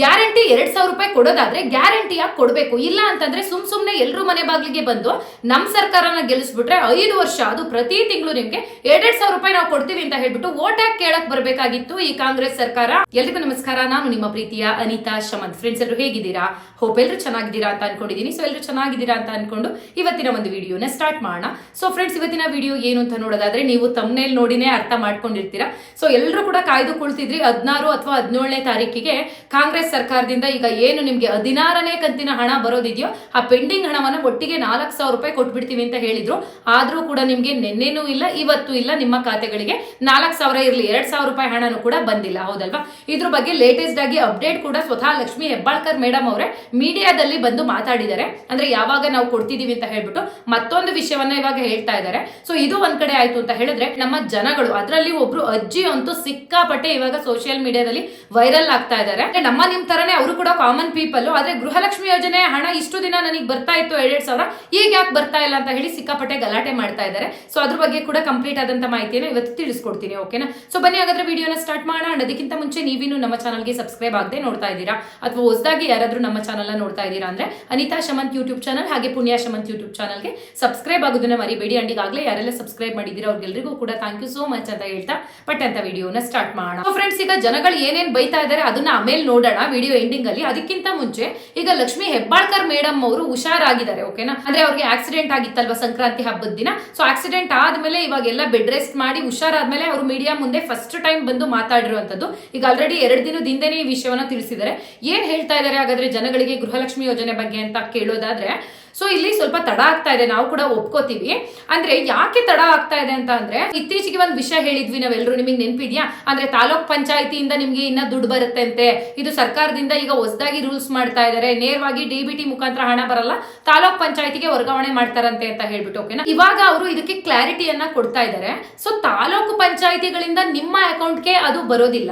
Guarantee ಎರಡ್ ಸಾವಿರ ರೂಪಾಯಿ ಕೊಡೋದಾದ್ರೆ ಗ್ಯಾರಂಟಿಯಾಗಿ ಕೊಡಬೇಕು. ಇಲ್ಲ ಅಂತಂದ್ರೆ ಸುಮ್ ಸುಮ್ನೆ ಎಲ್ಲರೂ ಮನೆ ಬಾಗಿಲಿಗೆ ಬಂದು ನಮ್ ಸರ್ಕಾರನ ಗೆಲ್ಲಿಸ್ಬಿಟ್ರೆ ಐದು ವರ್ಷ ಅದು ಪ್ರತಿ ತಿಂಗಳು ನಿಮ್ಗೆ ಎರಡ್ ಸಾವಿರ ರೂಪಾಯಿ ನಾವು ಕೊಡ್ತೀವಿ ಅಂತ ಹೇಳ್ಬಿಟ್ಟು ಓಟ್ ಹಾಕಿ ಕೇಳಕ್ ಬರ್ಬೇಕಾಗಿತ್ತು ಈ ಕಾಂಗ್ರೆಸ್ ಸರ್ಕಾರ? ಎಲ್ರಿಗೂ ನಮಸ್ಕಾರ. ನಾನು ನಿಮ್ಮ ಪ್ರೀತಿಯ ಅನಿತಾ ಶಮಂತ್. ಫ್ರೆಂಡ್ಸ್ ಎಲ್ಲರೂ ಹೇಗಿದ್ದೀರಾ? ಹೋಪ್ ಎಲ್ಲರೂ ಚೆನ್ನಾಗಿದ್ದೀರಾ ಅಂತ ಅನ್ಕೊಂಡಿದೀನಿ. ಸೊ ಎಲ್ಲರೂ ಚೆನ್ನಾಗಿದ್ದೀರಾ ಅಂತ ಅನ್ಕೊಂಡು ಇವತ್ತಿನ ಒಂದು ವಿಡಿಯೋನ ಸ್ಟಾರ್ಟ್ ಮಾಡೋಣ. ಸೊ ಫ್ರೆಂಡ್ಸ್ ಇವತ್ತಿನ ವಿಡಿಯೋ ಏನು ಅಂತ ನೋಡೋದಾದ್ರೆ ನೀವು ತಮ್ಮನೇಲಿ ನೋಡಿನೇ ಅರ್ಥ ಮಾಡ್ಕೊಂಡಿರ್ತೀರಾ. ಸೊ ಎಲ್ಲರೂ ಕೂಡ ಕಾಯ್ದು ಕುಳ್ತಿದ್ರಿ ಹದಿನಾರು ಅಥವಾ ಹದಿನೇಳನೇ ತಾರೀಕಿಗೆ ಕಾಂಗ್ರೆಸ್ ಸರ್ಕಾರದಿಂದ ಈಗ ಏನು ನಿಮ್ಗೆ ಹದಿನಾರನೇ ಕಂತಿನ ಹಣ ಬರೋದಿದೆಯೋ ಆ ಪೆಂಡಿಂಗ್ ಹಣವನ್ನ ಒಟ್ಟಿಗೆ ನಾಲ್ಕು ಸಾವಿರ ರೂಪಾಯಿ ಕೊಟ್ಬಿಡ್ತೀವಿ ಅಂತ ಹೇಳಿದ್ರು. ಆದ್ರೂ ಕೂಡ ನಿಮ್ಗೆ ನಿನ್ನೆನೂ ಇಲ್ಲ, ಇವತ್ತು ಇಲ್ಲ ನಿಮ್ಮ ಖಾತೆಗಳಿಗೆ. ನಾಲ್ಕು ಸಾವಿರ ಇರಲಿ, ಎರಡ್ ಸಾವಿರ ರೂಪಾಯಿ ಹಣನೂ ಕೂಡ ಬಂದಿಲ್ಲ, ಹೌದಲ್ವಾ? ಇದ್ರ ಬಗ್ಗೆ ಲೇಟೆಸ್ಟ್ ಆಗಿ ಅಪ್ಡೇಟ್ ಕೂಡ ಸ್ವತಃ ಲಕ್ಷ್ಮಿ ಹೆಬ್ಬಾಳ್ಕರ್ ಮೇಡಮ್ ಅವರೇ ಮೀಡಿಯಾದಲ್ಲಿ ಬಂದು ಮಾತಾಡಿದ್ದಾರೆ. ಅಂದ್ರೆ ಯಾವಾಗ ನಾವು ಕೊಡ್ತಿದೀವಿ ಅಂತ ಹೇಳ್ಬಿಟ್ಟು ಮತ್ತೊಂದು ವಿಷಯವನ್ನ ಇವಾಗ ಹೇಳ್ತಾ ಇದ್ದಾರೆ. ಸೊ ಇದು ಒಂದ್ ಕಡೆ ಆಯ್ತು ಅಂತ ಹೇಳಿದ್ರೆ ನಮ್ಮ ಜನಗಳು, ಅದರಲ್ಲಿ ಒಬ್ರು ಅಜ್ಜಿ ಅಂತೂ ಸಿಕ್ಕಾಪಟ್ಟೆ ಇವಾಗ ಸೋಷಿಯಲ್ ಮೀಡಿಯಾದಲ್ಲಿ ವೈರಲ್ ಆಗ್ತಾ ಇದ್ದಾರೆ. ನಮ್ಮ ತರನೇ ಅವರು ಕೂಡ ಕಾಮನ್ ಪೀಪಲ್ ಆದ್ರೆ ಗೃಹಲಕ್ಷ್ಮಿ ಯೋಜನೆ ಹಣ ಇಷ್ಟು ದಿನ ನನಗೆ ಬರ್ತಾ ಇತ್ತು, ಎರಡ್ ಸಾವಿರ, ಈಗ ಯಾಕೆ ಬರ್ತಾ ಇಲ್ಲ ಅಂತ ಹೇಳಿ ಸಿಕ್ಕಾಪಟ್ಟೆ ಗಲಾಟೆ ಮಾಡ್ತಾ ಇದ್ದಾರೆ. ಸೊ ಅದ್ರ ಬಗ್ಗೆ ಕೂಡ ಕಂಪ್ಲೀಟ್ ಆದಂತ ಮಾಹಿತಿಯನ್ನು ಇವತ್ತು ತಿಳಿಸ್ಕೊಡ್ತೀನಿ ಓಕೆನಾ ಸೊ ಬನ್ನಿ ಹಾಗಾದ್ರೆ ವಿಡಿಯೋನ ಸ್ಟಾರ್ಟ್ ಮಾಡೋಣ. ಅದಕ್ಕಿಂತ ಮುಂಚೆ ನೀವಿನ್ನು ನಮ್ಮ ಚಾನಲ್ಗೆ ಸಬ್ಸ್ಕ್ರೈಬ್ ಆಗದೆ ನೋಡ್ತಾ ಇದ್ದೀರಾ? ಅಥವಾ ಹೊಸದಾಗಿ ಯಾರಾದರೂ ನಮ್ಮ ಚಾನಲ್ ನೋಡ್ತಾ ಇದ್ದೀರಾ ಅಂದ್ರೆ ಅನಿತಾ ಶಮಂತ್ ಯೂಟ್ಯೂಬ್ ಚಾನಲ್ ಹಾಗೆ ಪುಣ್ಯ ಶಮಂತ್ ಯೂಟ್ಯೂಬ್ ಚಾನಲ್ಗೆ ಸಬ್ಸ್ಕ್ರೈಬ್ ಆಗೋದನ್ನ ಮರಿಬೇಡಿ. ಅಂಡ್ ಈಗಾಗಲೇ ಯಾರೆಲ್ಲ ಸಬ್ಸ್ಕ್ರೈಬ್ ಮಾಡಿದ್ದೀರಾ ಅವ್ರಿಗೆಲ್ಲರಿಗೂ ಕೂಡ ಥ್ಯಾಂಕ್ ಯು ಸೋ ಮಚ್ ಅಂತ ಹೇಳ್ತಾ ಬಟ್ ಅಂತ ವಿಡಿಯೋನ ಸ್ಟಾರ್ಟ್ ಮಾಡೋಣ. ಫ್ರೆಂಡ್ಸ್ ಈಗ ಜನಗಳು ಏನೇನು ಬೈತಾ ಇದ್ದಾರೆ ಅದನ್ನ ಆಮೇಲೆ ನೋಡೋಣ. ವಿಡಿಯೋ ಎಂಡಿಂಗ್ ಅಲ್ಲಿ ಅದಕ್ಕಿಂತ ಮುಂಚೆ ಈಗ ಲಕ್ಷ್ಮಿ ಹೆಬ್ಬಾಳ್ಕರ್ ಮೇಡಮ್ ಅವರು ಹುಷಾರಾಗಿದ್ದಾರೆ ಓಕೆನಾ ಅಂದ್ರೆ ಅವ್ರಿಗೆ ಆಕ್ಸಿಡೆಂಟ್ ಆಗಿತ್ತಲ್ವಾ ಸಂಕ್ರಾಂತಿ ಹಬ್ಬದ ದಿನ? ಸೊ ಆಕ್ಸಿಡೆಂಟ್ ಆದ್ಮೇಲೆ ಇವಾಗೆಲ್ಲ ಬೆಡ್ ರೆಸ್ಟ್ ಮಾಡಿ ಹುಷಾರಾದ್ಮೇಲೆ ಅವರು ಮೀಡಿಯಾ ಮುಂದೆ ಫಸ್ಟ್ ಟೈಮ್ ಬಂದು ಮಾತಾಡಿರುವಂತದ್ದು ಈಗ ಆಲ್ರೆಡಿ ಎರಡು ದಿನದ ಹಿಂದೆನೇ ಈ ವಿಷಯವನ್ನ ತಿಳಿಸಿದ್ದಾರೆ. ಏನ್ ಹೇಳ್ತಾ ಇದ್ದಾರೆ ಹಾಗಾದ್ರೆ ಜನಗಳಿಗೆ ಗೃಹಲಕ್ಷ್ಮಿ ಯೋಜನೆ ಬಗ್ಗೆ ಅಂತ ಕೇಳೋದಾದ್ರೆ ಸೊ ಇಲ್ಲಿ ಸ್ವಲ್ಪ ತಡ ಆಗ್ತಾ ಇದೆ. ನಾವು ಕೂಡ ಒಪ್ಕೋತೀವಿ. ಅಂದ್ರೆ ಯಾಕೆ ತಡ ಆಗ್ತಾ ಇದೆ ಅಂತ ಅಂದ್ರೆ, ಇತ್ತೀಚೆಗೆ ಒಂದು ವಿಷಯ ಹೇಳಿದ್ವಿ ನಾವೆಲ್ಲರೂ ನಿಮಗೆ ನೆನಪಿದ್ಯಾ? ಅಂದ್ರೆ ತಾಲೂಕ್ ಪಂಚಾಯತಿಯಿಂದ ನಿಮ್ಗೆ ಇನ್ನ ದುಡ್ಡು ಬರುತ್ತೆ ಅಂತೆ ಇದು ಸರ್ಕಾರದಿಂದ ಈಗ ಹೊಸದಾಗಿ ರೂಲ್ಸ್ ಮಾಡ್ತಾ ಇದಾರೆ. ನೇರವಾಗಿ ಡಿ ಬಿ ಮುಖಾಂತರ ಹಣ ಬರಲ್ಲ. ತಾಲೂಕ್ ಪಂಚಾಯತಿಗೆ ವರ್ಗಾವಣೆ ಮಾಡ್ತಾರಂತೆ ಅಂತ ಹೇಳ್ಬಿಟ್ಟು ಓಕೆನಾ ಇವಾಗ ಅವರು ಇದಕ್ಕೆ ಕ್ಲಾರಿಟಿಯನ್ನ ಕೊಡ್ತಾ ಇದ್ದಾರೆ ಸೊ ತಾಲೂಕು ಪಂಚಾಯತಿಗಳಿಂದ ನಿಮ್ಮ ಅಕೌಂಟ್ಗೆ ಅದು ಬರೋದಿಲ್ಲ.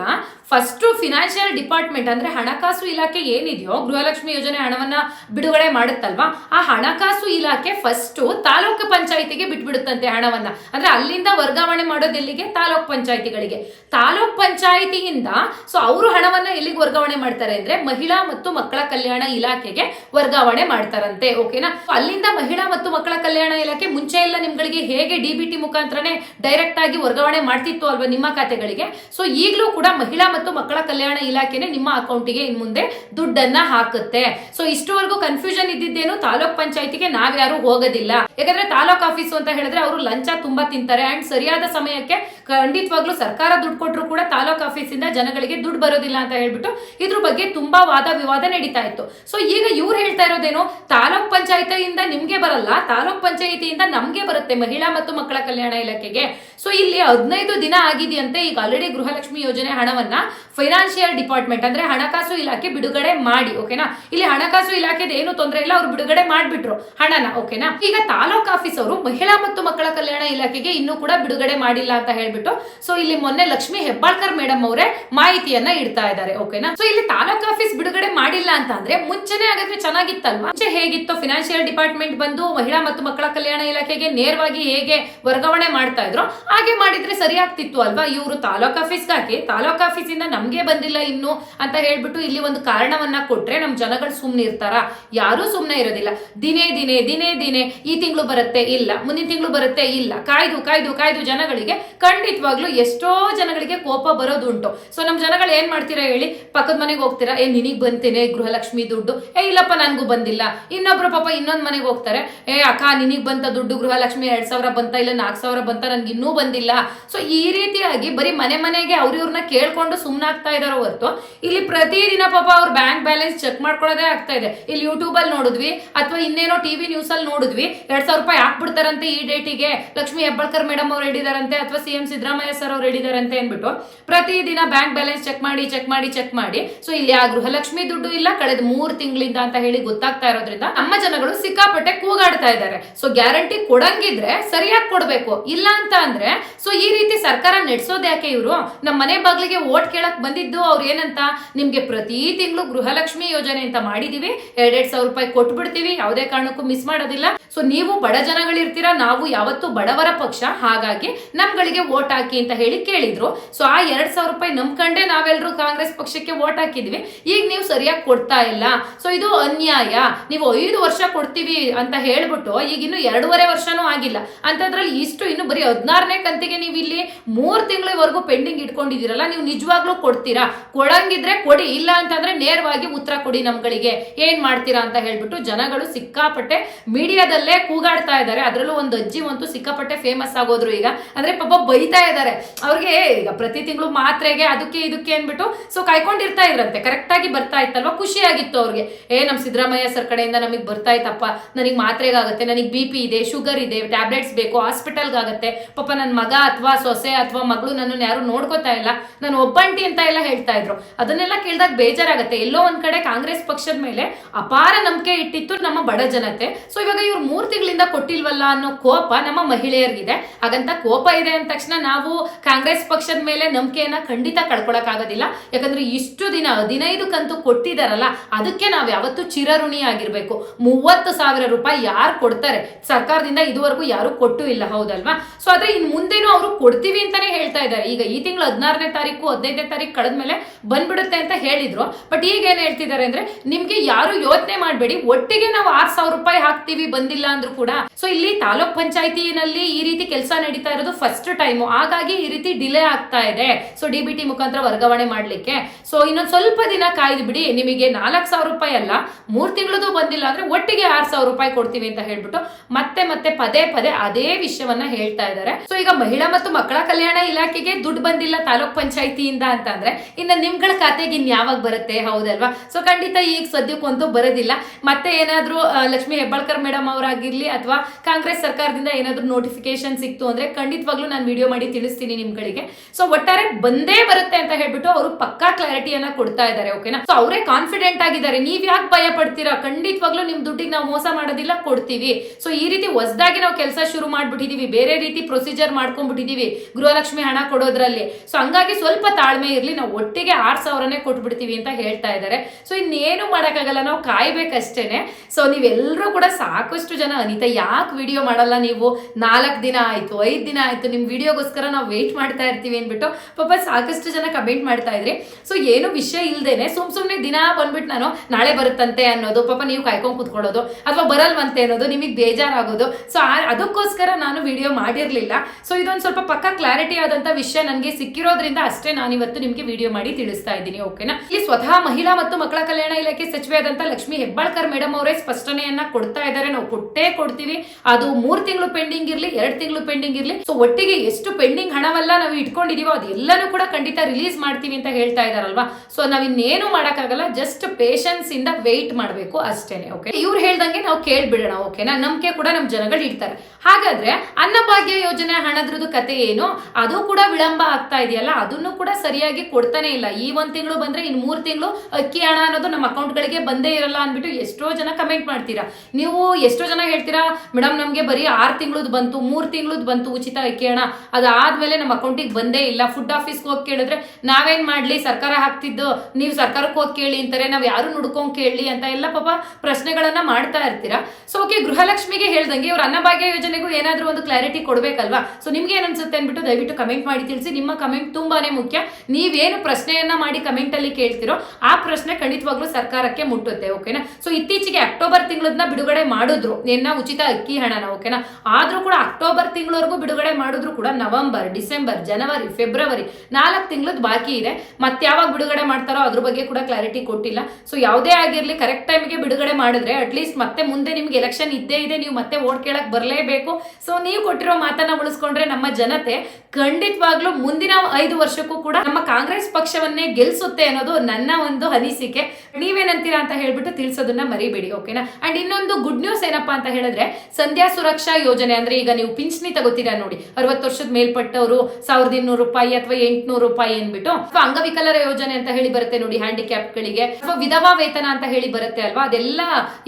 ಫಸ್ಟ್ ಫಿನಾನ್ಷಿಯಲ್ ಡಿಪಾರ್ಟ್ಮೆಂಟ್ ಅಂದ್ರೆ ಹಣಕಾಸು ಇಲಾಖೆ ಏನಿದೆಯೋ ಗೃಹಲಕ್ಷ್ಮಿ ಯೋಜನೆ ಹಣವನ್ನ ಬಿಡುಗಡೆ ಮಾಡುತ್ತಲ್ವಾ, ಆ ಹಣಕಾಸು ಇಲಾಖೆ ಫಸ್ಟ್ ತಾಲೂಕು ಪಂಚಾಯಿತಿಗೆ ಬಿಟ್ಬಿಡುತ್ತಂತೆ ಹಣವನ್ನ. ಅಂದ್ರೆ ಅಲ್ಲಿಂದ ವರ್ಗಾವಣೆ ಮಾಡೋದು ಎಲ್ಲಿಗೆ? ತಾಲೂಕ್ ಪಂಚಾಯಿತಿಗಳಿಗೆ. ತಾಲೂಕ್ ಪಂಚಾಯತಿಯಿಂದ ಸೊ ಅವರು ಹಣವನ್ನ ಎಲ್ಲಿಗೆ ವರ್ಗಾವಣೆ ಮಾಡ್ತಾರೆ ಅಂದ್ರೆ ಮಹಿಳಾ ಮತ್ತು ಮಕ್ಕಳ ಕಲ್ಯಾಣ ಇಲಾಖೆಗೆ ವರ್ಗಾವಣೆ ಮಾಡ್ತಾರಂತೆ ಓಕೆನಾ ಅಲ್ಲಿಂದ ಮಹಿಳಾ ಮತ್ತು ಮಕ್ಕಳ ಕಲ್ಯಾಣ ಇಲಾಖೆ ಮುಂಚೆ ಎಲ್ಲ ನಿಮ್ಗಳಿಗೆ ಹೇಗೆ ಡಿ ಬಿ ಮುಖಾಂತರನೇ ಡೈರೆಕ್ಟ್ ಆಗಿ ವರ್ಗಾವಣೆ ಮಾಡ್ತಿತ್ತು ಅಲ್ವಾ ನಿಮ್ಮ ಖಾತೆಗಳಿಗೆ? ಸೊ ಈಗಲೂ ಕೂಡ ಮಹಿಳಾ ಮತ್ತು ಮಕ್ಕಳ ಕಲ್ಯಾಣ ಇಲಾಖೆನೆ ನಿಮ್ಮ ಅಕೌಂಟಿಗೆ ಇನ್ ಮುಂದೆ ದುಡ್ಡನ್ನ ಹಾಕುತ್ತೆ. ಸೊ ಇಷ್ಟುವರೆಗೂ ಕನ್ಫ್ಯೂಷನ್ ಇದ್ದಿದ್ದೇನು ತಾಲೂಕ್ ಪಂಚಾಯತಿಗೆ ನಾವ್ಯಾರು ಹೋಗೋದಿಲ್ಲ. ಯಾಕಂದ್ರೆ ತಾಲೂಕ್ ಆಫೀಸ್ ಅಂತ ಹೇಳಿದ್ರೆ ಅವರು ಲಂಚ ತುಂಬಾ ತಿಂತಾರೆ. ಅಂಡ್ ಸರಿಯಾದ ಸಮಯಕ್ಕೆ ಖಂಡಿತವಾಗ್ಲೂ ಸರ್ಕಾರ ದುಡ್ಡು ಕೊಟ್ಟರು ಕೂಡ ತಾಲೂಕ್ ಆಫೀಸಿಂದ ಜನಗಳಿಗೆ ದುಡ್ಡು ಬರೋದಿಲ್ಲ ಅಂತ ಹೇಳ್ಬಿಟ್ಟು ಇದ್ರ ಬಗ್ಗೆ ತುಂಬಾ ವಾದ ವಿವಾದ ನಡೀತಾ ಇತ್ತು. ಸೊ ಈಗ ಇವ್ರು ಹೇಳ್ತಾ ಇರೋದೇನು? ತಾಲೂಕ್ ಪಂಚಾಯತಿಯಿಂದ ನಿಮ್ಗೆ ಬರಲ್ಲ, ತಾಲೂಕ್ ಪಂಚಾಯತಿಯಿಂದ ನಮ್ಗೆ ಬರುತ್ತೆ ಮಹಿಳಾ ಮತ್ತು ಮಕ್ಕಳ ಕಲ್ಯಾಣ ಇಲಾಖೆಗೆ. ಸೊ ಇಲ್ಲಿ ಹದಿನೈದು ದಿನ ಆಗಿದೆಯಂತೆ. ಈಗ ಆಲ್ರೆಡಿ ಗೃಹಲಕ್ಷ್ಮಿ ಯೋಜನೆ ಹಣವನ್ನ ಫೈನಾನ್ಷಿಯಲ್ ಡಿಪಾರ್ಟ್ಮೆಂಟ್ ಅಂದ್ರೆ ಹಣಕಾಸು ಇಲಾಖೆ ಬಿಡುಗಡೆ ಮಾಡಿ ಓಕೆನಾ ಇಲ್ಲಿ ಹಣಕಾಸು ಇಲಾಖೆದ ಏನು ತೊಂದರೆ ಇಲ್ಲ, ಅವ್ರು ಬಿಡುಗಡೆ ಮಾಡಿಬಿಟ್ರು ಹಣನ ಓಕೆನಾ ಈಗ ತಾಲೂಕ್ ಆಫೀಸ್ ಅವರು ಮಹಿಳಾ ಮತ್ತು ಮಕ್ಕಳ ಕಲ್ಯಾಣ ಇಲಾಖೆಗೆ ಇನ್ನೂ ಕೂಡ ಬಿಡುಗಡೆ ಮಾಡಿಲ್ಲ ಅಂತ ಹೇಳ್ಬಿಟ್ಟು ಸೊ ಇಲ್ಲಿ ಮೊನ್ನೆ ಲಕ್ಷ್ಮಿ ಹೆಬ್ಬಾಳ್ಕರ್ ಮೇಡಮ್ ಅವರೇ ಮಾಹಿತಿಯನ್ನ ಇಡ್ತಾ ಇದ್ದಾರೆ ಓಕೆನಾ ಸೊ ಇಲ್ಲಿ ತಾಲೂಕ್ ಆಫೀಸ್ ಬಿಡುಗಡೆ ಮಾಡಿಲ್ಲ ಅಂತ ಅಂದ್ರೆ ಮುಂಚೆನೆ ಆಗಿದ್ರೆ ಚೆನ್ನಾಗಿತ್ತಲ್ವಾ? ಮುಂಚೆ ಹೇಗಿತ್ತು? ಫಿನಾನ್ಷಿಯಲ್ ಡಿಪಾರ್ಟ್ಮೆಂಟ್ ಬಂದು ಮಹಿಳಾ ಮತ್ತು ಮಕ್ಕಳ ಕಲ್ಯಾಣ ಇಲಾಖೆಗೆ ನೇರವಾಗಿ ಹೇಗೆ ವರ್ಗಾವಣೆ ಮಾಡ್ತಾ ಇದ್ರು, ಹಾಗೆ ಮಾಡಿದ್ರೆ ಸರಿಯಾಗ್ತಿತ್ತು ಅಲ್ವಾ? ಇವರು ತಾಲೂಕ್ ಆಫೀಸ್ಗೆ ಹಾಕಿ ತಾಲೂಕ್ ಆಫೀಸಿಂದ ನಮಗೆ ಬಂದಿಲ್ಲ ಇನ್ನು ಅಂತ ಹೇಳ್ಬಿಟ್ಟು ಇಲ್ಲಿ ಒಂದು ಕಾರಣವನ್ನ ಕೊಟ್ರೆ ನಮ್ಮ ಜನಗಳು ಸುಮ್ಮನೆ ಇರ್ತಾರ? ಯಾರು ಸುಮ್ಮನೆ ಇರೋದಿಲ್ಲ. ದಿನೇ ದಿನೇ ದಿನೇ ದಿನೇ ಈ ತಿಂಗಳು ಬರುತ್ತೆ, ಇಲ್ಲ. ಮುಂದಿನ ತಿಂಗಳು ಬರುತ್ತೆ, ಇಲ್ಲ. ಕಾಯ್ದು ಕಾಯ್ದು ಕಾಯ್ದು ಜನಗಳಿಗೆ ಖಂಡಿತವಾಗ್ಲೂ ಎಷ್ಟೋ ಜನಗಳಿಗೆ ಕೋಪ ಬರೋದುಂಟು. ಸೊ ನಮ್ಮ ಜನಗಳು ಏನ್ ಮಾಡ್ತೀರಾ ಹೇಳಿ? ಪಕ್ಕದ ಮನೆಗೆ ಹೋಗ್ತೀರಾ? ಏ, ನಿನಗೆ ಬಂತೇನೆ, ಗೃಹಲಕ್ಷ್ಮಿ ದುಡ್ಡು. ಏ, ಇಲ್ಲಪ್ಪ, ನನಗೂ ಬಂದಿಲ್ಲ. ಇನ್ನೊಬ್ರು ಪಾಪ ಇನ್ನೊಂದು ಮನೆಗೆ ಹೋಗ್ತಾರೆ. ಏ, ಅಕ್ಕ, ನಿನಗೆ ಬಂತ ದುಡ್ಡು, ಗೃಹಲಕ್ಷ್ಮಿ ಎರಡ್ ಸಾವಿರ ಬಂತ, ಇಲ್ಲ ನಾಲ್ಕು ಸಾವಿರ ಬಂತ, ನನ್ಗೆ ಇನ್ನೂ ಬಂದಿಲ್ಲ. ಸೊ ಈ ರೀತಿಯಾಗಿ ಬರೀ ಮನೆ ಮನೆಗೆ ಅವ್ರಿವ್ರನ್ನ ಕೇಳ್ಕೊಂಡು ಸುಮ್ನಾಗ್ತಾ ಇದಾರೋ ಹೊರತು ಇಲ್ಲಿ ಪ್ರತಿದಿನ ಪಾಪ ಅವ್ರ ಬ್ಯಾಂಕ್ ಬ್ಯಾಲೆನ್ಸ್ ಚೆಕ್ ಮಾಡ್ಕೊಳ್ಳೋದೇ ಆಗ್ತಾ ಇದೆ. ಇಲ್ಲಿ ಯೂಟ್ಯೂಬ್ ಅಲ್ಲಿ ನೋಡಿದ್ವಿ, ಅಥವಾ ಇನ್ನೇನೋ ಟಿವಿ ನ್ಯೂಸ್ ಅಲ್ಲಿ ನೋಡಿದ್ವಿ, ಎರಡ್ ಸಾವಿರ ರೂಪಾಯಿ ಹಾಕ್ಬಿಡ್ತಾರಂತೆ ಈ ಡೇಟಿಗೆ ಲಕ್ಷ್ಮಿ ಹೆಬ್ಬಾಳ್ಕರ್ ಮೇಡಮ್ ಅವ್ರು ಹೇಳಿದಾರಂತೆ, ಅಥವಾ ಸಿ ಎಂ ಸಿದ್ದರಾಮಯ್ಯ ಸರ್ ಅವ್ರು ಹೇಳಿದಾರಂತೆ ಅನ್ಬಿಟ್ಟು ಪ್ರತಿದಿನ ಬ್ಯಾಂಕ್ ಬ್ಯಾಲೆನ್ಸ್ ಚೆಕ್ ಮಾಡಿ ಚೆಕ್ ಮಾಡಿ ಚೆಕ್ ಮಾಡಿ. ಸೊ ಇಲ್ಲಿ ಆ ಗೃಹಲಕ್ಷ್ಮಿ ದುಡ್ಡು ಇಲ್ಲ, ಕಳೆದ ಮೂರು ತಿಂಗಳಿಂದ ಅಂತ ಹೇಳಿ ಗೊತ್ತಾಗ್ತಾ ಇರೋದ್ರಿಂದ ನಮ್ಮ ಜನಗಳು ಸಿಕ್ಕಾಪಟ್ಟೆ ಕೂಗಾಡ್ತಾ ಇದ್ದಾರೆ. ಸೊ ಗ್ಯಾರಂಟಿ ಕೊಡಂಗಿದ್ರೆ ಸರಿಯಾಗಿ ಕೊಡಬೇಕು. ಇಲ್ಲ ಅಂತ ಅಂದ್ರೆ ಸೊ ಈ ರೀತಿ ಸರ್ಕಾರ ನಡೆಸೋದು ಯಾಕೆ ಇವರು? ನಮ್ಮ ಮನೆ ಬಾಗಿಲಿಗೆ ಓಟ್ ಕೇಳಕ್ ಬಂದಿದ್ದು, ಅವ್ರು ಏನಂತ, ನಿಮ್ಗೆ ಪ್ರತಿ ತಿಂಗಳು ಗೃಹಲಕ್ಷ್ಮಿ ಯೋಜನೆ ಅಂತ ಮಾಡಿದೀವಿ, ಎರಡೆರಡ್ ಸಾವಿರ ರೂಪಾಯಿ ಕೊಟ್ಬಿಡ್ತೀವಿ, ಯಾವುದೇ ಕಾರಣಕ್ಕೂ ಮಿಸ್ ಮಾಡೋದಿಲ್ಲ. ಸೊ ನೀವು ಬಡ ಜನಗಳಿರ್ತೀರಾ, ನಾವು ಯಾವತ್ತು ಬಡವರ ಪಕ್ಷ, ಹಾಗಾಗಿ ನಮ್ಗಳಿಗೆ ವೋಟ್ ಹಾಕಿ ಅಂತ ಹೇಳಿ ಕೇಳಿದ್ರು. ಸೊ ಆ ಎರಡ್ ಸಾವಿರ ರೂಪಾಯಿ ನಂಬ್ಕೊಂಡೆ ನಾವೆಲ್ಲರೂ ಕಾಂಗ್ರೆಸ್ ಪಕ್ಷಕ್ಕೆ ವೋಟ್ ಹಾಕಿದ್ವಿ. ಈಗ ನೀವು ಸರಿಯಾಗಿ ಕೊಡ್ತಾ ಇಲ್ಲ. ಸೊ ಇದು ಅನ್ಯಾಯ. ನೀವು ಐದು ವರ್ಷ ಕೊಡ್ತೀವಿ ಅಂತ ಹೇಳ್ಬಿಟ್ಟು, ಈಗ ಇನ್ನು ಎರಡೂವರೆ ವರ್ಷನೂ ಆಗಿಲ್ಲ. ಅಂತದ್ರಲ್ಲಿ ಇಷ್ಟು ಇನ್ನು ಬರೀ ಹದಿನಾರನೇ ಕಂತಿಗೆ ನೀವು ಇಲ್ಲಿ ಮೂರ್ ತಿಂಗಳವರೆಗೂ ಪೆಂಡಿಂಗ್ ಇಟ್ಕೊಂಡಿದ್ದೀರಲ್ಲ, ನೀವು ನಿಜವಾಗ್ಲೂ ಕೊಡ್ತೀರಾ? ಕೊಡಂಗಿದ್ರೆ ಕೊಡಿ, ಇಲ್ಲ ಅಂತಂದ್ರೆ ನೇರವಾಗಿ ಉತ್ತರ ಕೊಡಿ ನಮ್ಗಳಿಗೆ. ಏನ್ ಮಾಡ್ತೀರಾ ಅಂತ ಹೇಳ್ಬಿಟ್ಟು ಜನಗಳು ಸಿಕ್ಕಾಪಟ್ಟೆ ಮೀಡಿಯಾದಲ್ಲೇ ಕೂಗಾಡ್ತಾ ಇದ್ದಾರೆ. ಅದರಲ್ಲೂ ಒಂದು ಅಜ್ಜಿ ಅಂತೂ ಸಿಕ್ಕಾಪಟ್ಟೆ ಫೇಮಸ್ ಆಗೋದ್ರು ಈಗ. ಅಂದ್ರೆ ಪಾಪ ಬೈತಾ ಇದ್ದಾರೆ. ಅವ್ರಿಗೆ ಈಗ ಪ್ರತಿ ತಿಂಗಳು ಮಾತ್ರೆಗೆ ಅದಕ್ಕೆ ಇದಕ್ಕೆ ಅಂದ್ಬಿಟ್ಟು ಸೊ ಕಾಯ್ಕೊಂಡಿರ್ತಾ ಇದ್ರಂತೆ. ಕರೆಕ್ಟ್ ಆಗಿ ಬರ್ತಾ ಇತ್ತಲ್ವ? ಖುಷಿ ಆಗಿತ್ತು ಅವ್ರಿಗೆ. ಏ, ನಮ್ ಸಿದ್ದರಾಮಯ್ಯ ಸರ್ ಕಡೆಯಿಂದ ನಮಗೆ ಬರ್ತಾ ಇತ್ತಪ್ಪ. ನನಗೆ ಮಾತ್ರೆಗಾಗತ್ತೆ. ನನಗೆ ಬಿ ಪಿ ಇದೆ ಶುಗರ್ ಇದೆ ಟ್ಯಾಬ್ಲೆಟ್ಸ್ ಬೇಕು ಹಾಸ್ಪಿಟಲ್ಗಾಗತ್ತೆ ಪಾಪ ನನ್ನ ಮಗ ಅಥವಾ ಸೊಸೆ ಅಥವಾ ಮಗಳು ನನ್ನನ್ನು ಯಾರು ನೋಡ್ಕೋತಾ ಇಲ್ಲ. ನಾನು ಒಬ್ಬಂಟಿ ಅಂತ ಎಲ್ಲ ಹೇಳ್ತಾ ಇದ್ರು. ಅದನ್ನೆಲ್ಲ ಕೇಳಿದಾಗ ಬೇಜಾರಾಗುತ್ತೆ. ಎಲ್ಲೋ ಒಂದ್ ಕಡೆ ಕಾಂಗ್ರೆಸ್ ಪಕ್ಷದ ಮೇಲೆ ಅಪಾರ ನಂಬಿಕೆ ಇಟ್ಟಿತ್ತು ನಮ್ಮ ಬಡ ಜನತೆ. ಸೊ ಇವಾಗ ಇವ್ರು ಮೂರ್ ತಿಂಗಳಿಂದ ಕೊಟ್ಟಿಲ್ವಲ್ಲ ಅನ್ನೋ ಕೋಪ ನಮ್ಮ ಮಹಿಳೆಯರಿಗಿದೆ. ಹಾಗಂತ ಕೋಪ ಇದೆ ಅಂದ ತಕ್ಷಣ ನಾವು ಕಾಂಗ್ರೆಸ್ ಪಕ್ಷದ ಮೇಲೆ ನಂಬಿಕೆಯನ್ನ ಖಂಡಿತ ಕಳ್ಕೊಳಕ್ ಆಗೋದಿಲ್ಲ. ಯಾಕಂದ್ರೆ ಇಷ್ಟು ದಿನ, ಹದಿನೈದು ಕಂತು ಕೊಟ್ಟಿದಾರಲ್ಲ, ಅದಕ್ಕೆ ನಾವ್ ಯಾವತ್ತು ಚಿರಋಣಿ ಆಗಿರ್ಬೇಕು. ಮೂವತ್ತು ಸಾವಿರ ರೂಪಾಯಿ ಯಾರು ಕೊಡ್ತಾರೆ? ಸರ್ಕಾರದಿಂದ ಇದುವರೆಗೂ ಯಾರು ಕೊಟ್ಟು ಇಲ್ಲ, ಹೌದಲ್ವಾ? ಸೊ ಆದ್ರೆ ಇನ್ ಮುಂದೇನು ಅವರು ಕೊಡ್ತೀವಿ ಅಂತಾನೆ ಹೇಳ್ತಾ ಇದ್ದಾರೆ. ಈಗ ಈ ತಿಂಗಳು ಹದಿನಾರನೇ ತಾರೀಕು, ಹದಿನೈದನೇ ತಾರೀಕು ಕಳೆದ್ಮೇಲೆ ಬಂದ್ಬಿಡುತ್ತೆ ಅಂತ ಹೇಳಿದ್ರು. ಬಟ್ ಈಗ ಏನ್ ಹೇಳ್ತಿದ್ದಾರೆ ಅಂದ್ರೆ, ನಿಮ್ಗೆ ಯಾರು ಯೋಚನೆ ಮಾಡಬೇಡಿ. ಒಟ್ಟಿಗೆ ನಾವು ಆರ್ ಸಾವಿರ ರೂಪಾಯಿ ಹಾಕ್ತೀವಿ, ಬಂದಿಲ್ಲ ಅಂದ್ರೂ ಕೂಡ. ಸೊ ಇಲ್ಲಿ ತಾಲೂಕ್ ಪಂಚಾಯತಿನಲ್ಲಿ ಈ ರೀತಿ ಕೆಲಸ ನಡೀತಾ ಇರೋದು ಫಸ್ಟ್ ಟೈಮ್ ಹಾಗಾಗಿ ಈ ರೀತಿ ಡಿಲೇ ಆಗ್ತಾ ಇದೆ. ಸೊ ಡಿ ಬಿ ಮುಖಾಂತರ ವರ್ಗಾವಣೆ ಮಾಡ್ಲಿಕ್ಕೆ. ಸೊ ಇನ್ನೊಂದು ಸ್ವಲ್ಪ ದಿನ ಕಾಯ್ದು ಬಿಡಿ. ನಿಮಗೆ ನಾಲ್ಕು ಸಾವಿರ ರೂಪಾಯಿ ಅಲ್ಲ, ಮೂರ್ ತಿಂಗಳದು ಬಂದಿಲ್ಲ ಅಂದ್ರೆ ಒಟ್ಟಿಗೆ ಆರ್ ಸಾವಿರ ರೂಪಾಯಿ ಕೊಡ್ತೀವಿ ಅಂತ ಹೇಳ್ಬಿಟ್ಟು ಮತ್ತೆ ಮತ್ತೆ ಪದೇ ಪದೇ ಅದೇ ವಿಷಯವನ್ನ ಹೇಳ್ತಾ ಇದ್ದಾರೆ. ಸೊ ಈಗ ಮಹಿಳಾ ಮತ್ತು ಮಕ್ಕಳ ಕಲ್ಯಾಣ ಇಲಾಖೆಗೆ ದುಡ್ಡು ಬಂದಿಲ್ಲ ತಾಲೂಕ್ ಪಂಚಾಯತಿಯಿಂದ ಅಂತ ಅಂದ್ರೆ ಇನ್ನು ನಿಮ್ಗಳ ಖಾತೆಗೆ ಇನ್ ಯಾವಾಗ ಬರುತ್ತೆ? ಹೌದಲ್ವಾ? ಸೊ ಖಂಡಿತ ಈಗ ಸದ್ಯಕ್ಕಂತೂ ಬರೋದಿಲ್ಲ. ಮತ್ತೆ ಏನಾದ್ರೂ ಲಕ್ಷ್ಮಿ ಹೆಬ್ಬಾಳ್ಕರ್ ಮೇಡಮ್ ಅವರಾಗಿರ್ಲಿ ಅಥವಾ ಕಾಂಗ್ರೆಸ್ ಸರ್ಕಾರದಿಂದ ಏನಾದ್ರೂ ನೋಟಿಫಿಕೇಶನ್ ಸಿಕ್ತು ಅಂದ್ರೆ ಖಂಡಿತವಾಗ್ಲೂ ನಾನು ವಿಡಿಯೋ ಮಾಡಿ ತಿಳಿಸ್ತೀನಿ ನಿಮ್ಗಳಿಗೆ. ಸೊ ಒಟ್ಟಾರೆ ಬಂದೇ ಬರುತ್ತೆ ಅಂತ ಹೇಳ್ಬಿಟ್ಟು ಅವರು ಪಕ್ಕಾ ಕ್ಲಾರಿಟಿಯನ್ನ ಕೊಡ್ತಾ ಇದ್ದಾರೆ ಓಕೆನಾ ಸೊ ಅವರೇ ಕಾನ್ಫಿಡೆಂಟ್ ಆಗಿದ್ದಾರೆ. ನೀವ್ ಯಾಕೆ ಭಯ ಪಡ್ತೀರಾ? ಖಂಡಿತವಾಗ್ಲೂ ನಿಮ್ ದುಡ್ಡಿಗೆ ನಾವು ಮೋಸ ಮಾಡೋದಿಲ್ಲ, ಕೊಡ್ತೀವಿ. ಸೊ ಈ ರೀತಿ ಹೊಸದಾಗಿ ನಾವು ಕೆಲಸ ಶುರು ಮಾಡ್ಬಿಟ್ಟಿದೀವಿ. ಬೇರೆ ರೀತಿ ಪ್ರೊಸೀಜರ್ ಮಾಡ್ಕೊಂಡ್ಬಿಟ್ಟಿದೀವಿ. ಗೃಹಲಕ್ಷ್ಮಿ ಹಣ ಕೊಡೋದ್ರಲ್ಲಿ. ಸೊ ಹಂಗಾಗಿ ಸ್ವಲ್ಪ ತಾಳ್ಮೆ ಇರಲಿ, ನಾವು ಒಟ್ಟಿಗೆ ಆರ್ ಸಾವಿರನೇ ಕೊಟ್ಬಿಡ್ತೀವಿ ಅಂತ ಹೇಳ್ತಾ ಇದ್ದಾರೆ ಸೊ ಇನ್ನೇನು ಮಾಡೋಕ್ಕಾಗಲ್ಲ, ನಾವು ಕಾಯ್ಬೇಕಷ್ಟೇನೆ. ಸೊ ನೀವೆಲ್ಲರೂ ಕೂಡ ಸಾಕಷ್ಟು ಜನ, ಅನಿತಾ ಯಾಕೆ ವಿಡಿಯೋ ಮಾಡಲ್ಲ ನೀವು? ನಾಲ್ಕು ದಿನ ಆಯ್ತು, ಐದು ದಿನ ಆಯ್ತು ನಿಮ್ಮ ವಿಡಿಯೋಗೋಸ್ಕರ ನಾವು ವೇಟ್ ಮಾಡ್ತಾ ಇರ್ತೀವಿ ಅಂದ್ಬಿಟ್ಟು ಪಾಪ ಸಾಕಷ್ಟು ಜನ ಕಮೆಂಟ್ ಮಾಡ್ತಾ ಇದ್ರಿ. ಸೊ ಏನು ವಿಷಯ ಇಲ್ಲದೇನೆ ಸುಮ್ ಸುಮ್ಮನೆ ದಿನ ಬಂದ್ಬಿಟ್ಟು ನಾನು, ನಾಳೆ ಬರುತ್ತಂತೆ ಅನ್ನೋದು, ಪಾಪ ನೀವು ಕಾಯ್ಕೊಂಡು ಕೂತ್ಕೊಳ್ಳೋದು, ಅಥವಾ ಬರಲ್ವಂತೆ ಅನ್ನೋದು, ನಿಮಗೆ ಬೇಜಾರಾಗೋದು. ಸೊ ಅದಕ್ಕೋಸ್ಕರ ನಾನು ವಿಡಿಯೋ ಮಾಡಿರಲಿಲ್ಲ. ಸೊ ಇದೊಂದು ಸ್ವಲ್ಪ ಪಕ್ಕ ಕ್ಲಾರಿಟಿ ಆದಂತ ವಿಷಯ ನನಗೆ ಸಿಕ್ಕಿರೋದ್ರಿಂದ ಅಷ್ಟೇ ನಾನು ಇವತ್ತು ನಿಮಗೆ ವಿಡಿಯೋ ಮಾಡಿ ತಿಳಿಸ್ತಾ ಇದ್ದೀನಿ ಓಕೆನಾ ಇಲ್ಲಿ ಸ್ವತಃ ಮಹಿಳಾ ಮತ್ತು ಮಕ್ಕಳ ಕಲ್ಯಾಣ ಇಲಾಖೆ ಸಚಿವೆ ಆದಂತ ಲಕ್ಷ್ಮಿ ಹೆಬ್ಬಾಳ್ಕರ್ ಮೇಡಮ್ ಅವರೇ ಸ್ಪಷ್ಟನೆಯನ್ನ ಕೊಡ್ತಾ ಇದ್ದಾರೆ. ನಾವು ಕೊಟ್ಟೇ ಕೊಡ್ತೀವಿ. ಅದು ಮೂರ್ ತಿಂಗಳು ಪೆಂಡಿಂಗ್ ಇರ್ಲಿ, ಎರಡ್ ತಿಂಗಳು ಪೆಂಡಿಂಗ್ ಇರ್ಲಿ. ಸೊ ಒಟ್ಟಿಗೆ ಎಷ್ಟು ಪೆಂಡಿಂಗ್ ಹಣವಲ್ಲ ನಾವು ಇಟ್ಕೊಂಡಿದೀವೋ ಅದೆಲ್ಲನೂ ಕೂಡ ಖಂಡಿತ ರಿಲೀಸ್ ಮಾಡ್ತೀವಿ ಅಂತ ಹೇಳ್ತಾ ಇದಾರಲ್ವಾ ಸೊ ನಾವ್ ಇನ್ನೇನು ಮಾಡೋಕ್ಕಾಗಲ್ಲ ಜಸ್ಟ್ ಪೇಷನ್ಸ್ ಇಂದ ವೆಯ್ಟ್ ಮಾಡಬೇಕು ಅಷ್ಟೇನೆ ಓಕೆ ಇವ್ರು ಹೇಳ್ದಂಗೆ ನಾವು ಕೇಳ್ಬಿಡೋಣ ಓಕೆನಾ ನಂಬಿಕೆ ಕೂಡ ನಮ್ ಜನಗಳು ಇಡ್ತಾರೆ. ಹಾಗಾದ್ರೆ ಅನ್ನಭಾಗ್ಯ ಯೋಜನೆ ಹಣದ್ರದ್ದು ಕತೆ ಏನು? ಅದು ಕೂಡ ವಿಳಂಬ ಆಗ್ತಾ ಇದೆಯಲ್ಲ, ಅದನ್ನು ಕೂಡ ಸರಿಯಾಗಿ ಕೊಡ್ತಾನೆ ಇಲ್ಲ. ಈ ಒಂದ್ ತಿಂಗಳು ಬಂದ್ರೆ ಇನ್ ಮೂರ್ ತಿಂಗಳು ಅಕ್ಕಿ, ಹಣ ಅನ್ನೋದು ನಮ್ಮ ಅಕೌಂಟ್ಗಳಿಗೆ ಬಂದೇ ಇರಲ್ಲ ಅಂದ್ಬಿಟ್ಟು ಎಷ್ಟೋ ಜನ ಕಮೆಂಟ್ ಮಾಡ್ತೀರಾ. ನೀವು ಎಷ್ಟೋ ಜನ ಹೇಳ್ತೀರಾ ಮೇಡಮ್ ನಮ್ಗೆ ಬರೀ ಆರ್ ತಿಂಗಳದ್ದು ಬಂತು, ಮೂರ್ ತಿಂಗಳದ್ದು ಬಂತು ಉಚಿತ ಅಕ್ಕಿ, ಹಣ. ಅದಾದ್ಮೇಲೆ ನಮ್ಮ ಅಕೌಂಟಿಗೆ ಬಂದೇ ಇಲ್ಲ. ಫುಡ್ ಆಫೀಸ್ಗೆ ಹೋಗಿ ಕೇಳಿದ್ರೆ, ನಾವೇನ್ ಮಾಡ್ಲಿ? ಸರ್ಕಾರ ಹಾಕ್ತಿದ್ದು, ನೀವು ಸರ್ಕಾರಕ್ಕೆ ಹೋಗಿ ಕೇಳಿ ಅಂತಾರೆ, ನಾವ್ ಯಾರು ನುಡ್ಕೊಂಡ್ ಕೇಳಿ? ಅಂತ ಎಲ್ಲ ಪಾಪ ಪ್ರಶ್ನೆಗಳನ್ನ ಮಾಡ್ತಾ ಇರ್ತೀರಾ. ಸೊ ಓಕೆ ಗೃಹಲಕ್ಷ್ಮಿಗೆ ಹೇಳ್ದಂಗೆ, ಇವ್ರ ಅನ್ನಭಾಗ್ಯ ಯೋಜನೆಗೂ ಏನಾದ್ರೂ ಒಂದು ಕ್ಲಾರಿಟಿ ಕೊಡ್ಬೇಕಲ್ವಾ? ಸೊ ನಿಮ್ಗೆ ಏನ್ ಅನ್ಸುತ್ತೆ ಅನ್ಬಿಟ್ಟು ದಯವಿಟ್ಟು ಕಮೆಂಟ್ ಮಾಡಿ ತಿಳಿಸಿ. ನಿಮ್ಮ ಕಮೆಂಟ್ ತುಂಬಾನೇ ಮುಖ್ಯ. ನೀವೇನು ಪ್ರಶ್ನೆಯನ್ನ ಮಾಡಿ ಕಮೆಂಟಲ್ಲಿ ಕೇಳ್ತಿರೋ ಆ ಪ್ರಶ್ನೆ ಖಂಡಿತವಾಗ್ಲೂ ಸರ್ಕಾರಕ್ಕೆ ಮುಟ್ಟುತ್ತೆ, ಓಕೆನಾ? ಸೊ ಇತ್ತೀಚೆಗೆ ಅಕ್ಟೋಬರ್ ತಿಂಗಳನ್ನ ಬಿಡುಗಡೆ ಮಾಡಿದ್ರು. ಏನ ಉಚಿತ ಅಕ್ಕಿ ಹಣನ, ಓಕೆನಾ? ಆದ್ರೂ ಕೂಡ ಅಕ್ಟೋಬರ್ ತಿಂಗಳವರೆಗೂ ಬಿಡುಗಡೆ ಮಾಡಿದ್ರು ಕೂಡ ನವೆಂಬರ್, ಡಿಸೆಂಬರ್, ಜನವರಿ, ಫೆಬ್ರವರಿ ನಾಲ್ಕು ತಿಂಗಳದ್ ಬಾಕಿ ಇದೆ. ಮತ್ತೆ ಯಾವಾಗ ಬಿಡುಗಡೆ ಮಾಡ್ತಾರೋ ಅದ್ರ ಬಗ್ಗೆ ಕೂಡ ಕ್ಲಾರಿಟಿ ಕೊಟ್ಟಿಲ್ಲ. ಸೊ ಯಾವುದೇ ಆಗಿರ್ಲಿ ಕರೆಕ್ಟ್ ಟೈಮ್ಗೆ ಬಿಡುಗಡೆ ಮಾಡಿದ್ರೆ ಅಟ್ಲೀಸ್ಟ್ ಮತ್ತೆ ಮುಂದೆ ನಿಮ್ಗೆ ಎಲೆಕ್ಷನ್ ಇದ್ದೇ ಇದೆ. ನೀವು ಮತ್ತೆ ಓಟ್ ಕೇಳಕ್ ಬರಲೇಬೇಕು. ಸೊ ನೀವು ಕೊಟ್ಟಿರೋ ಮಾತನ್ನ ಉಳಿಸ್ಕೊಂಡ್ರೆ ನಮ್ಮ ಜನತೆ ಖಂಡಿತವಾಗ್ಲೂ ಮುಂದಿನ ಐದು ವರ್ಷಕ್ಕೂ ಕೂಡ ನಮ್ಮ ಕಾಂಗ್ರೆಸ್ ಪಕ್ಷವನ್ನೇ ಗೆಲ್ಸುತ್ತೆ ಅನ್ನೋದು ನನ್ನ ಒಂದು ಅನಿಸಿಕೆ. ನೀವೇನಂತೀರಾ ಅಂತ ಹೇಳ್ಬಿಟ್ಟು ತಿಳಿಸೋದನ್ನ ಮರಿಬೇಡಿ, ಓಕೆನಾ? ಅಂಡ್ ಇನ್ನೊಂದು ಗುಡ್ ನ್ಯೂಸ್ ಏನಪ್ಪಾ ಅಂತ ಹೇಳಿದ್ರೆ, ಸಂಧ್ಯಾ ಸುರಕ್ಷಾ ಯೋಜನೆ ಅಂದ್ರೆ ಈಗ ನೀವು ಪಿಂಚಣಿ ತಗೋತೀರಾ ನೋಡಿ, ಅರವತ್ತು ವರ್ಷದ ಮೇಲ್ಪಟ್ಟವರು ಸಾವಿರದ ಇನ್ನೂರು ರೂಪಾಯಿ ಅಥವಾ ಎಂಟ್ನೂರು ರೂಪಾಯಿ ಅಂದ್ಬಿಟ್ಟು ಅಥವಾ ಅಂಗವಿಕಲರ ಯೋಜನೆ ಅಂತ ಹೇಳಿ ಬರುತ್ತೆ ನೋಡಿ ಹ್ಯಾಂಡಿಕ್ಯಾಪ್ ಗಳಿಗೆ ಅಥವಾ ವಿಧವಾ ವೇತನ ಅಂತ ಹೇಳಿ ಬರುತ್ತೆ ಅಲ್ವಾ? ಅದೆಲ್ಲ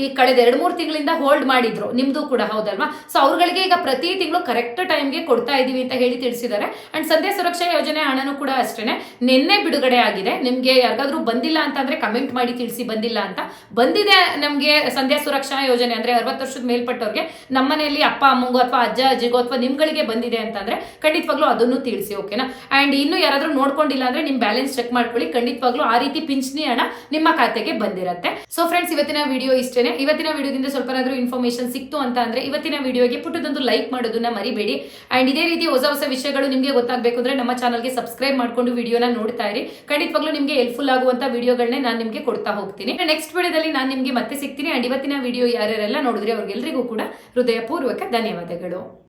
ಈ ಕಳೆದ ಎರಡ್ ಮೂರು ತಿಂಗಳಿಂದ ಹೋಲ್ಡ್ ಮಾಡಿದ್ರು, ನಿಮ್ದು ಕೂಡ ಹೌದಲ್ವಾ? ಸೊ ಅವ್ರಗಳಿಗೆ ಈಗ ಪ್ರತಿ ತಿಂಗಳು ಕರೆಕ್ಟ್ ಟೈಮ್ಗೆ ಕೊಡ್ತಾ ಇದೀವಿ ಅಂತ ಹೇಳಿ ತಿಳಿಸಿದ್ದಾರೆ. ಅಂಡ್ ಸಂಧ್ಯಾ ಸುರಕ್ಷಾ ಯೋಜನೆ ಹಣನೂ ಕೂಡ ಅಷ್ಟೇ ನಿನ್ನೆ ಬಿಡುಗಡೆ ಆಗಿದೆ ನಿಮ್ಗೆ ಯಾರಿಗಾದ್ರೂ ಬಂದಿಲ್ಲ ಅಂತಂದ್ರೆ ಕಮೆಂಟ್ ಮಾಡಿ ತಿಳಿಸಿ ಬಂದಿಲ್ಲ ಅಂತ ಬಂದಿದೆ ನಮ್ಗೆ ಸಂಧ್ಯಾ ಸುರಕ್ಷಾ ಯೋಜನೆ ಅಂದ್ರೆ ಅರವತ್ತು ವರ್ಷದ ಮೇಲ್ಪಟ್ಟವ್ರಿಗೆ ನಮ್ಮನೆಯಲ್ಲಿ ಅಪ್ಪ ಅಮ್ಮಂಗೋ ಅಥವಾ ಅಜ್ಜ ಅಜ್ಜಿಗೋ ಅಥವಾ ನಿಮ್ಗಳಿಗೆ ಬಂದಿದೆ ಅಂತಂದ್ರೆ ಖಂಡಿತವಾಗ್ಲೂ ಅದನ್ನು ತಿಳಿಸಿ ಓಕೆನಾ ಅಂಡ್ ಇನ್ನು ಯಾರಾದ್ರೂ ನೋಡ್ಕೊಂಡಿಲ್ಲ ಅಂದ್ರೆ ನಿಮ್ ಬ್ಯಾಲೆನ್ಸ್ ಚೆಕ್ ಮಾಡ್ಕೊಳ್ಳಿ ಖಂಡಿತವಾಗ್ಲೂ ಆ ರೀತಿ ಪಿಂಚಣಿ ಹಣ ನಿಮ್ಮ ಖಾತೆಗೆ ಬಂದಿರುತ್ತೆ ಸೊ ಫ್ರೆಂಡ್ಸ್ ಇವತ್ತಿನ ವಿಡಿಯೋ ಇಷ್ಟೇನೆ ಇವತ್ತಿನ ವಿಡಿಯೋದಿಂದ ಸ್ವಲ್ಪನಾದರೂ ಇನ್ಫಾರ್ಮೇಶನ್ ಸಿಕ್ತು ಅಂತ ಅಂದ್ರೆ ಇವತ್ತಿನ ವಿಡಿಯೋಗೆ ಪುಟ್ಟದೊಂದು ಲೈಕ್ ಮಾಡೋದನ್ನ ಮರಿಬೇಡಿ ಅಂಡ್ ಇದೇ ರೀತಿ ಹೊಸ ಹೊಸ ವಿಷಯಗಳು ನಿಮಗೆ ಗೊತ್ತಾಗಬೇಕು ಅಂದ್ರೆ ನಮ್ಮ ಚಾನಲ್ಗೆ ಸಬ್ಸ್ಕ್ರೈಬ್ ಮಾಡ್ಕೊಂಡು ವಿಡಿಯೋನ ನೋಡ್ತಾ ಇರಿ. ಖಂಡಿತವಾಗ್ಲೂ ನಿಮಗೆ ಹೆಲ್ಪ್ಫುಲ್ ಆಗುವಂತ ವಿಡಿಯೋಗಳನ್ನೇ ನಾನು ನಿಮಗೆ ಕೊಡ್ತಾ ಹೋಗ್ತೀನಿ. ನೆಕ್ಸ್ಟ್ ವಿಡಿಯೋದಲ್ಲಿ ನಾನು ನಿಮಗೆ ಮತ್ತೆ ಸಿಗ್ತೀನಿ. ಅಂಡ್ ಇವತ್ತಿನ ವಿಡಿಯೋ ಯಾರ್ಯಾರೆಲ್ಲ ನೋಡಿದ್ರೆ ಅವ್ರಿಗೆಲ್ಲರಿಗೂ ಕೂಡ ಹೃದಯಪೂರ್ವಕ ಧನ್ಯವಾದಗಳು.